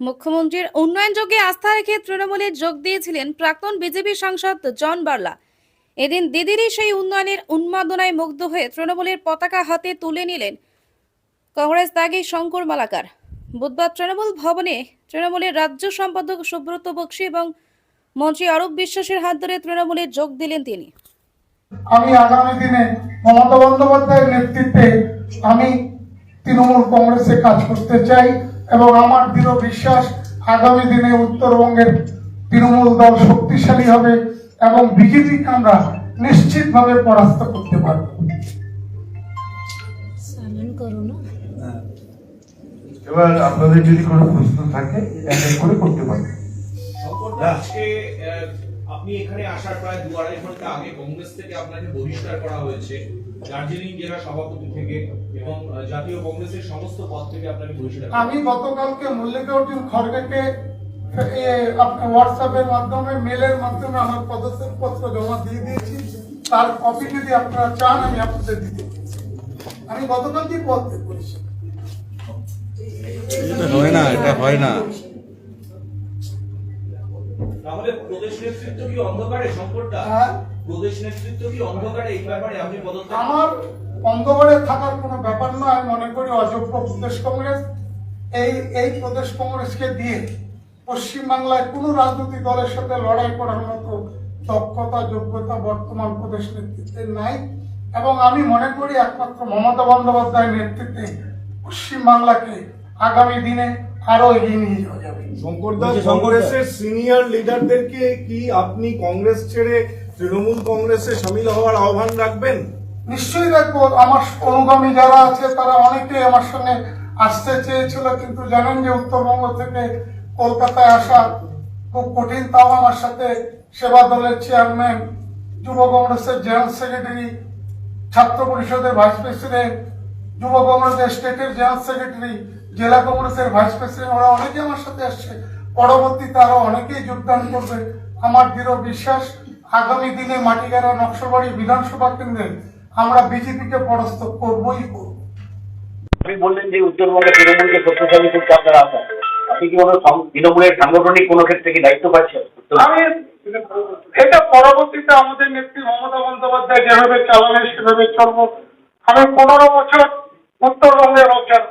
মুখ্যমন্ত্রীর উন্নয়নযোগ্যে আস্থা রেখে তৃণমূলে যোগ দিয়েছিলেন প্রাক্তন বিজেপি সাংসদ জন বার্লা। এদিন দিদিরই সেই উন্নয়নের উন্মাদনায় মুগ্ধ হয়ে তৃণমূলের পতাকা হাতে তুলে নিলেন কংগ্রেস ত্যাগী শঙ্কর মালাকার। বুধবার তৃণমূল ভবনে তৃণমূলের রাজ্য সম্পাদক সুব্রত বক্সী এবং মন্ত্রী অরূপ বিশ্বাসের হাত ধরে তৃণমূলে যোগ দিলেন তিনি। আমি আগামী দিনে মমতা বন্দ্যোপাধ্যায়ের নেতৃত্বে আমি তৃণমূল কংগ্রেসে কাজ করতে চাই। এবং আমার দৃঢ় বিশ্বাস আগামী দিনে উত্তরবঙ্গের তৃণমূল দল শক্তিশালী হবে এবং বিজেপিকে আমরা নিশ্চিতভাবে পরাস্ত করতে পারব। না। এবার আপনাদের যদি কোনো প্রশ্ন থাকে করে করতে আহ, আপনি এখানে আসার প্রায় দু আড়াই ঘণ্টা আগে কংগ্রেস থেকে আপনাকে বহিষ্কার করা হয়েছে। দার্জিলিং জেলা সভাপতি থেকে এবং জাতীয় কংগ্রেসের সমস্ত পদ থেকে আপনাকে বহিষ্কার করা আমি গতকালকে মল্লিকা অর্জুন খড়গেকে হোয়াটসঅ্যাপের মাধ্যমে মেলের মাধ্যমে আমার পদত্যাগপত্র জমা দিয়ে দিয়েছি। তার কপি যদি আপনারা চান আমি আপনাদের দিতে। আমি গতকালকেই পদ ত্যাগ করেছি। এটা হয় না এটা হয় না। তাহলে প্রদেশ নেতৃত্ব কি অন্ধকারে? শঙ্করদা হ্যাঁ? প্রদেশ নেতৃত্ব কি অন্ধকারে? এই ব্যাপারে আপনি পদত্যাগ আমার অন্ধকারে থাকার কোনো ব্যাপার নয় আমি মনে করি অযোগ্য প্রদেশ কংগ্রেস। এই এই প্রদেশ কংগ্রেসকে দিয়ে পশ্চিমবাংলায় কোনো রাজনৈতিক দলের সাথে লড়াই করার মতো দক্ষতা যোগ্যতা বর্তমান প্রদেশ নেতৃত্বের নাই। এবং আমি মনে করি একমাত্র মমতা বন্দ্যোপাধ্যায়ের নেতৃত্বে পশ্চিমবাংলাকে আগামী দিনে আরও এগিয়ে শঙ্করদাস কংগ্রেসের সিনিয়র লিডারদেরকে কি আপনি কংগ্রেস ছেড়ে তৃণমূল কংগ্রেসে সামিল হওয়ার আহ্বান রাখবেন? নিশ্চয়ই দেখব আমার অনুগামী যারা আছে তারা অনেকেই আমার সঙ্গে আসতে চেয়েছিল কিন্তু জানেন যে উত্তরবঙ্গ থেকে কলকাতায় আসা খুব কঠিন তাও আমার সাথে সেবা দলের চেয়ারম্যান যুব কংগ্রেসের জেনারেল সেক্রেটারি ছাত্র পরিষদের ভাইস প্রেসিডেন্ট যুব কংগ্রেসের স্টেটের জেনারেল সেক্রেটারি জেলা কংগ্রেসের ভাইস প্রেসিডেন্ট ওরা অনেকে আমার সাথে আসছে। পরবর্তীতে আরও অনেকেই যোগদান করবে। আমার দৃঢ় বিশ্বাস আগামী দিনে মাটিগাড়া নকশাবাড়ি বিধানসভা কেন্দ্রে আমরা বিজেপিকে পরাস্ত করবই। করব আপনি বললেন যে উত্তরবঙ্গে তৃণমূলকে শক্তিশালী করতে আপনার আশা আপনি কি কোনো তৃণমূলের সাংগঠনিক কোনো ক্ষেত্রে কি দায়িত্ব পাচ্ছেন? আমি এটা পরবর্তীতে আমাদের নেত্রী মমতা বন্দ্যোপাধ্যায় যেভাবে চালানে সেভাবে চলবো। আমি পনেরো বছর উত্তরবঙ্গের অবজার্ভ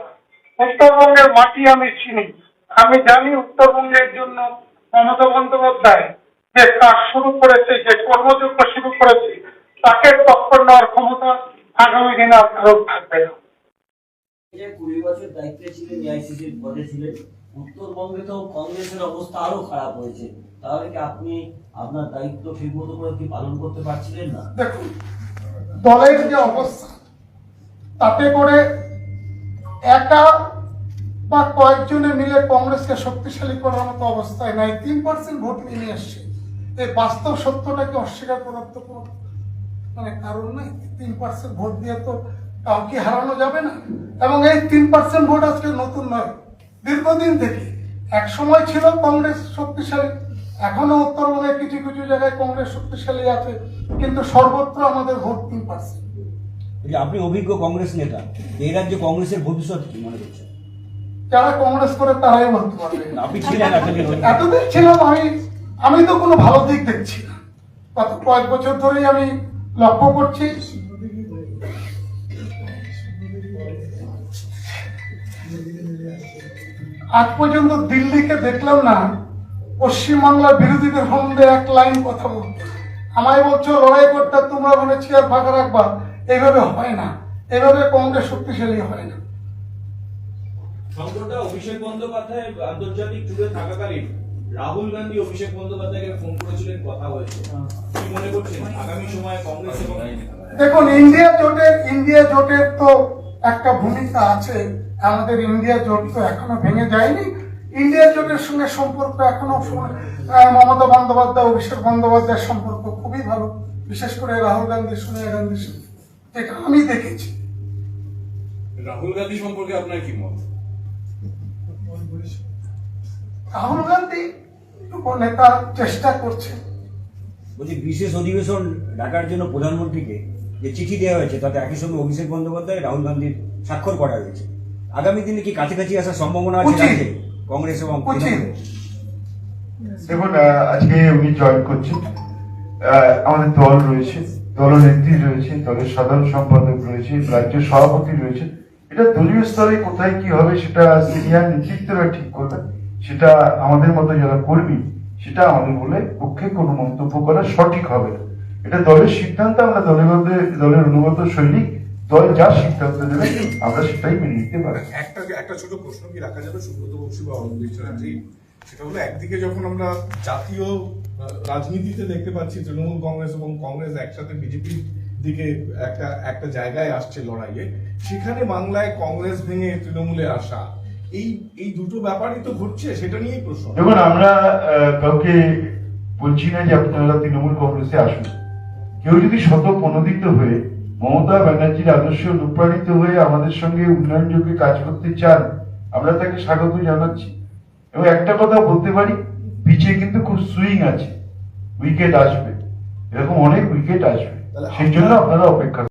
উত্তরবঙ্গের মাটি আমি চিনি। আমি জানি উত্তরবঙ্গের জন্য মমতা বন্দ্যোপাধ্যায় যে কাজ শুরু করেছে যে কর্মযজ্ঞ শুরু করেছে তাকে টক্কর নেওয়ার ক্ষমতা আগামী দিনে আর কারোর থাকবে না। কুড়ি বছর দায়িত্বে ছিলেন এআইসিসির পদে ছিলেন উত্তরবঙ্গে তো কংগ্রেসের অবস্থা আরও খারাপ হয়েছে। তাহলে কি আপনি আপনার দায়িত্ব ঠিক মতো করে কি পালন করতে পারছিলেন না? দেখুন দলের যে অবস্থা তাতে করে একা বা কয়েকজনে মিলে কংগ্রেসকে শক্তিশালী করার মতো অবস্থায় নাই, তিন পার্সেন্ট ভোট নিয়ে আসছে। এই বাস্তব সত্যটাকে অস্বীকার করার তো কোনো মানে কারণ নাই? তিন পার্সেন্ট ভোট দিয়ে তো কাউকে হারানো যাবে না। এবং এই তিন পার্সেন্ট ভোট আজকে নতুন নয়। দীর্ঘদিন থেকে এক সময় ছিল কংগ্রেস শক্তিশালী, এখনও উত্তরবঙ্গে কিছু কিছু জায়গায় কংগ্রেস শক্তিশালী আছে, কিন্তু সর্বত্র আমাদের ভোট তিন পার্সেন্ট। আপনি অভিজ্ঞ কংগ্রেস নেতা, এই রাজ্যে কংগ্রেসের ভবিষ্যৎ কি মনে করছেন? যারা কংগ্রেস করে তারাই বলতে পারবে। এতদিন ছিলাম আমি আমি তো কোনো ভালো দিক দেখছি না। গত কয়েক বছর ধরেই আমি লক্ষ্য করছি। আজ পর্যন্ত দিল্লিকে দেখলাম না পশ্চিমবাংলার বিরোধীদের সম্বন্ধে এক লাইন কথা বলতে। আমায় বলছো লড়াই করতে তোমরা মনে চেয়ার ফাঁকা রাখবা। এইভাবে হয় না। এভাবে কংগ্রেস শক্তিশালী হয় না। শঙ্করদা অভিষেক বন্দ্যোপাধ্যায় আন্তর্জাতিক ট্যুরে থাকাকালীন রাহুল গান্ধী অভিষেক বন্দ্যোপাধ্যায়কে ফোন করেছিলেন কথা হয়েছে। কি মনে করছেন? আগামী সময়ে কংগ্রেস এবং দেখুন ইন্ডিয়া জোটের ইন্ডিয়া জোটের তো একটা ভূমিকা আছে। আমাদের ইন্ডিয়া জোট তো এখনও ভেঙে যায়নি। ইন্ডিয়া জোটের সঙ্গে সম্পর্ক এখনও মমতা বন্দ্যোপাধ্যায় অভিষেক বন্দ্যোপাধ্যায়ের সম্পর্ক খুবই ভালো। বিশেষ করে রাহুল গান্ধী সোনিয়া গান্ধীর সঙ্গে এটা আমি দেখেছি। রাহুল গান্ধী সম্পর্কে আপনার কি মত? রাহুল গান্ধী নেতা চেষ্টা করছে। বলছি বিশেষ অধিবেশন ডাকার জন্য প্রধানমন্ত্রীকে যে চিঠি দেওয়া হয়েছে তাতে একই সঙ্গে অভিষেক বন্দ্যোপাধ্যায় রাহুল গান্ধীর স্বাক্ষর করা হয়েছে। আগামী দিনে কি কাছাকাছি আসার সম্ভাবনা আছে কংগ্রেস এবং দেখুন আহ, আজকে উনি জয়েন করছেন আহ, আমাদের দল রয়েছে দলনেত্রী রয়েছে দলের সাধারণ সম্পাদক রয়েছে রাজ্য সভাপতি রয়েছে। এটা দলীয় স্তরে কোথায় কি হবে সেটা সিনিয়র নেতৃত্বরা ঠিক করবে। সেটা আমাদের মতো যারা কর্মী, সেটা আমাদের বলে পক্ষে কোনো মন্তব্য করা সঠিক হবে না। এটা দলের সিদ্ধান্ত, আমরা দলের দলের অনুগত সৈনিক, দল যা সিদ্ধান্ত দেবে, আমরা সেটাই মেনে নিতে পারি একটা একটা ছোট প্রশ্ন কি রাখা যাবে? সুব্রত বক্সী বা অরবিন্দ চ্যাটার্জি? সেটা হলো একদিকে যখন আমরা জাতীয় রাজনীতিতে দেখতে পাচ্ছি তৃণমূল কংগ্রেস এবং কংগ্রেস একসাথে বিজেপির দিকে একটা একটা জায়গায় আসছে লড়াইয়ে। সেখানে বাংলায় কংগ্রেস ভেঙে তৃণমূলে আসা। এই এই দুটো ব্যাপারই তো ঘটছে, সেটা নিয়েই প্রশ্ন। দেখুন, আমরা কাউকে বলছি না যে আপনারা তৃণমূল কংগ্রেসে আসুন। কেউ যদি শত প্রণোদিত হয়ে মমতা ব্যানার্জির আদর্শে অনুপ্রাণিত হয়ে আমাদের সঙ্গে উন্নয়নযোগ্যে কাজ করতে চান, আমরা তাকে স্বাগত জানাচ্ছি। এবং একটা কথা বলতে পারি, পিচে কিন্তু খুব সুইং আছে। উইকেট আসবে। এরকম অনেক উইকেট আসবে। সেই জন্য আপনারা অপেক্ষা